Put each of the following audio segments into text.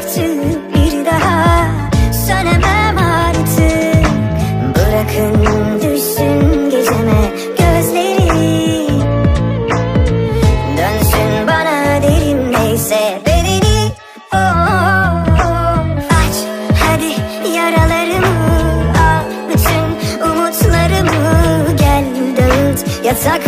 Söktü bir daha. Sönemem artık. Bırakın düşsün geceme gözleri. Dönsün bana derin neyse bedeni. Oh, oh. Aç hadi yaralarımı. Al Bütün umutlarımı. Gel dağıt Yataklarımı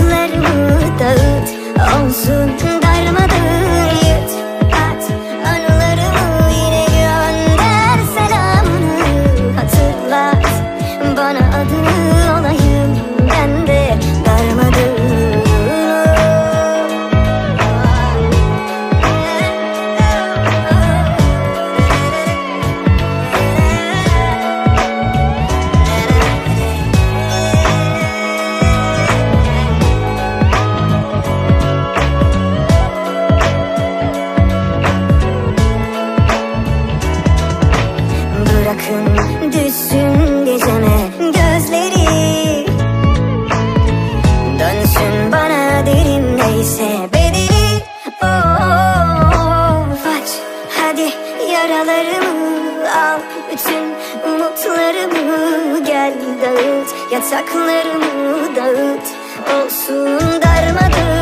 Bırakın düşsün geceme gözleri. Dönsün bana derin neyse bedeli. Of aç hadi yaralarımı al. Bütün umutlarımı gel dağıt. Yataklarımı dağıt. Olsun darmadağın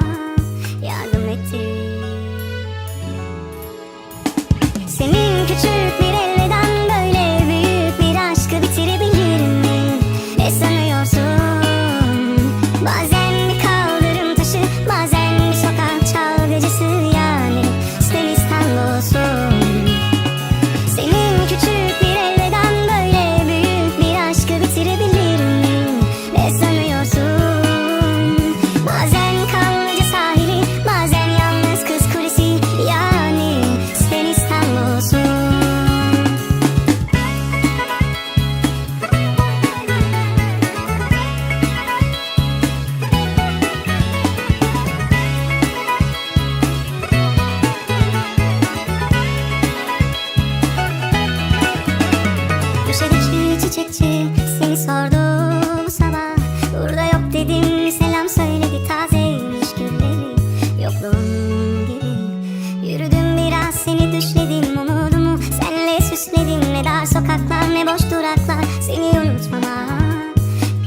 Seni unutmama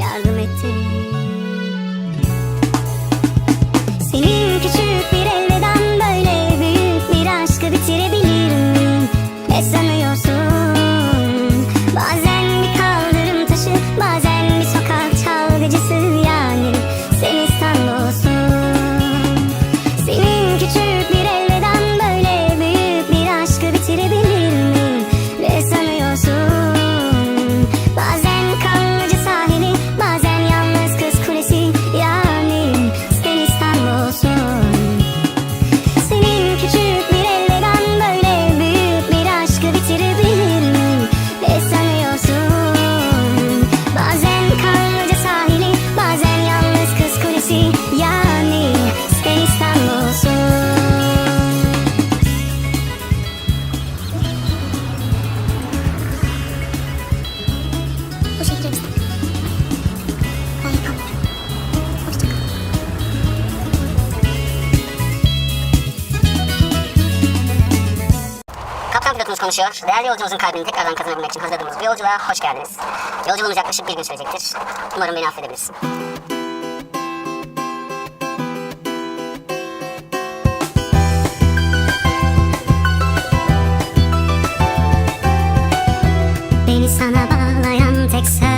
yardım etti senin küçük bir elveden böyle büyük bir aşkı bitirebilir mi? Ne sanıyorsun? Bazen Kaptan pilotumuz konuşuyor. Değerli yolcumuzun kalbini tekrardan kazanabilmek için hazırladığımız bir yolculuğa hoş geldiniz. Yolculuğumuz yaklaşık bir gün sürecektir. Umarım beni affedebilirsin. Beni sana bağlayan tek sen